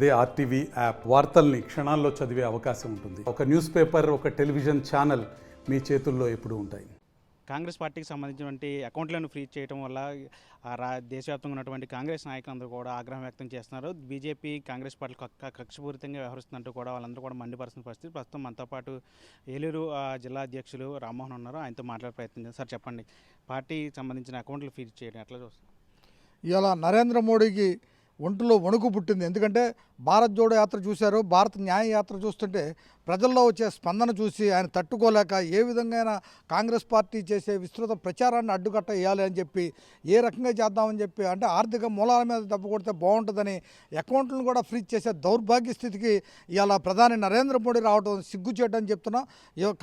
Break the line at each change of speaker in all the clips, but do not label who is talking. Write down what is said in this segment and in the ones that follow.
అదే RTV app. వార్తల్ని క్షణాల్లో చదివే అవకాశం ఉంటుంది. ఒక న్యూస్ పేపర్ ఒక టెలివిజన్ ఛానల్ మీ చేతుల్లో ఎప్పుడూ ఉంటాయి.
కాంగ్రెస్ పార్టీకి సంబంధించినటువంటి అకౌంట్లను ఫ్రీజ్ చేయడం వల్ల ఆ రా దేశవ్యాప్తంగా ఉన్నటువంటి కాంగ్రెస్ నాయకులందరూ కూడా ఆగ్రహం వ్యక్తం చేస్తున్నారు. బీజేపీ కాంగ్రెస్ పార్టీ కక్ష కక్షపూరితంగా వ్యవహరిస్తుందంటూ కూడా వాళ్ళందరూ కూడా మండిపరుస్తున్న పరిస్థితి. ప్రస్తుతం మనతో పాటు ఏలూరు ఆ, జిల్లా అధ్యక్షులు రామ్మోహన్ ఉన్నారు. ఆయనతో మాట్లాడే ప్రయత్నం చేస్తారు. సార్ చెప్పండి. పార్టీకి సంబంధించిన అకౌంట్లు ఫ్రీజ్ చేయడం ఎట్లా చూస్తారు?
ఇలా నరేంద్ర మోడీకి ఒంటిలో వణుకు పుట్టింది. ఎందుకంటే భారత్ జోడో యాత్ర చూశారు. భారత్ న్యాయ యాత్ర చూస్తుంటే ప్రజల్లో వచ్చే స్పందన చూసి ఆయన తట్టుకోలేక ఏ విధంగా కాంగ్రెస్ పార్టీ చేసే విస్తృత ప్రచారాన్ని అడ్డుకట్ట వేయాలి అని చెప్పి ఏ రకంగా చేద్దామని చెప్పి అంటే ఆర్థిక మూలాల మీద దెబ్బ కొడితే బాగుంటుందని అకౌంట్లను కూడా ఫ్రీజ్ చేసే దౌర్భాగ్య స్థితికి ఇవాళ ప్రధాని నరేంద్ర మోడీ రావడం సిగ్గు చెప్తున్నా. చెప్తున్నాం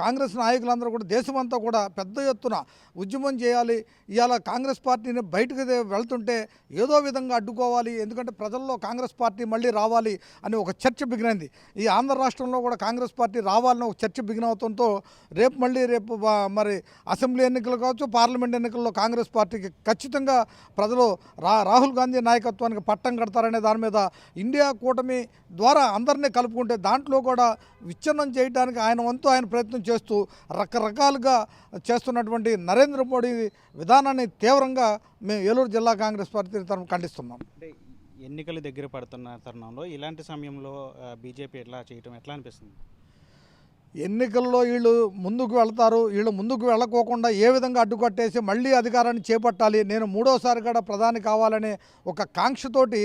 కాంగ్రెస్ నాయకులందరూ కూడా దేశమంతా కూడా పెద్ద ఎత్తున ఉద్యమం చేయాలి. ఇవాళ కాంగ్రెస్ పార్టీని బయటకు వెళ్తుంటే ఏదో విధంగా అడ్డుకోవాలి. ఎందుకంటే ప్రజల్లో కాంగ్రెస్ పార్టీ మళ్ళీ రావాలి. అని ఒక చర్చ బిగినైంది. ఈ ఆంధ్ర రాష్ట్రంలో కూడా కాంగ్రెస్ పార్టీ రావాలని ఒక చర్చ బిగిన అవడంతో రేపు మళ్ళీ రేపు మరి అసెంబ్లీ ఎన్నికలు కావచ్చు పార్లమెంట్ ఎన్నికల్లో కాంగ్రెస్ పార్టీకి ఖచ్చితంగా ప్రజలు రా రాహుల్ గాంధీ నాయకత్వానికి పట్టం కడతారనే దాని మీద ఇండియా కూటమి ద్వారా అందరినీ కలుపుకుంటే దాంట్లో కూడా విచ్ఛిన్నం చేయడానికి ఆయన వంతు ఆయన ప్రయత్నం చేస్తూ రకరకాలుగా చేస్తున్నటువంటి నరేంద్ర మోడీ విధానాన్ని తీవ్రంగా మేము ఏలూరు జిల్లా కాంగ్రెస్ పార్టీ తరఫున ఖండిస్తున్నాం.
అంటే ఎన్నికలు దగ్గర పడుతున్న తరుణంలో ఇలాంటి సమయంలో బీజేపీ ఎట్లా చేయటం ఎట్లా అనిపిస్తుంది?
ఎన్నికల్లో వీళ్ళు ముందుకు వెళ్తారు వీళ్ళు ముందుకు వెళ్ళకోకుండా ఏ విధంగా అడ్డుకట్టేసి మళ్ళీ అధికారాన్ని చేపట్టాలి నేను మూడోసారి కూడా ప్రధాని కావాలనే ఒక కాంక్షతోటి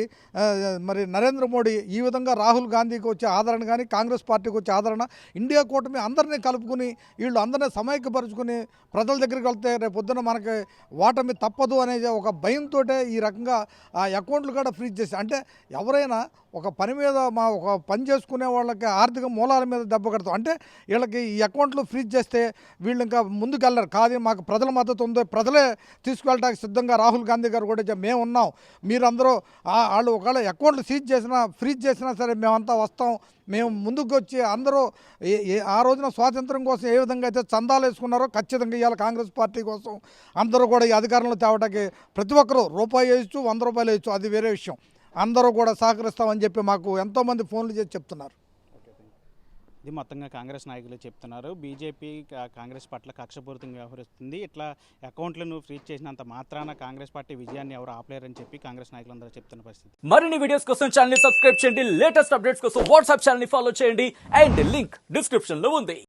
మరి నరేంద్ర మోడీ ఈ విధంగా రాహుల్ గాంధీకి వచ్చే ఆదరణ కానీ కాంగ్రెస్ పార్టీకి వచ్చే ఆదరణ ఇండియా కూటమి అందరినీ కలుపుకుని వీళ్ళు అందరినీ సమైక్యపరుచుకుని ప్రజల దగ్గరికి వెళ్తే రేపు పొద్దున మనకి ఓటమి తప్పదు అనే ఒక భయంతో ఈ రకంగా ఆ అకౌంట్లు కూడా ఫ్రీజ్ చేసి అంటే ఎవరైనా ఒక పని మీద మా ఒక పని చేసుకునే వాళ్ళకి ఆర్థిక మూలాల మీద దెబ్బ కడతాం. అంటే వీళ్ళకి ఈ అకౌంట్లు ఫ్రీజ్ చేస్తే వీళ్ళు ఇంకా ముందుకు వెళ్ళరు కాదు మాకు ప్రజల మద్దతు ఉందో ప్రజలే తీసుకువెళ్ళడానికి సిద్ధంగా రాహుల్ గాంధీ గారు కూడా చెప్పారు, మేము ఉన్నాం. మీరందరూ ఆ- వాళ్ళు ఒకవేళ అకౌంట్లు సీజ్ చేసినా ఫ్రీజ్ చేసినా సరే మేమంతా వస్తాం. మేము ముందుకు వచ్చి అందరూ ఏ- ఆ రోజున స్వాతంత్రం కోసం ఏ విధంగా అయితే చందాలు వేసుకున్నారో ఖచ్చితంగా ఇవాళ కాంగ్రెస్ పార్టీ కోసం అందరూ కూడా ఈ అధికారంలో తేవడానికి ప్రతి ఒక్కరూ రూపాయి వేయచ్చు వంద రూపాయలు వేయచ్చు. అది వేరే విషయం. అందరూ కూడా సహకరిస్తామని చెప్పి మాకు ఎంతోమంది ఫోన్లు చేసి చెప్తున్నారు.
ఇది మొత్తంగా కాంగ్రెస్ నాయకులు చెప్తున్నారు. బీజేపీ కాంగ్రెస్ పట్ల కక్షపూరితంగా వ్యవహరిస్తుంది. ఇట్లా అకౌంట్లను ఫ్రీజ్ చేసినంత మాత్రాన కాంగ్రెస్ పార్టీ విజయాన్ని ఎవరు ఆపలేరని చెప్పి కాంగ్రెస్ నాయకులందరూ చెప్తున్న పరిస్థితి.
మరిన్ని వీడియోస్ కోసం ఛానల్ సబ్స్క్రైబ్ చేయండి. లేటెస్ట్ అప్డేట్స్ కోసం వాట్సాప్ ఛానల్ ఫాలో చేయండి. అండ్ లింక్ డిస్క్రిప్షన్లో ఉంది.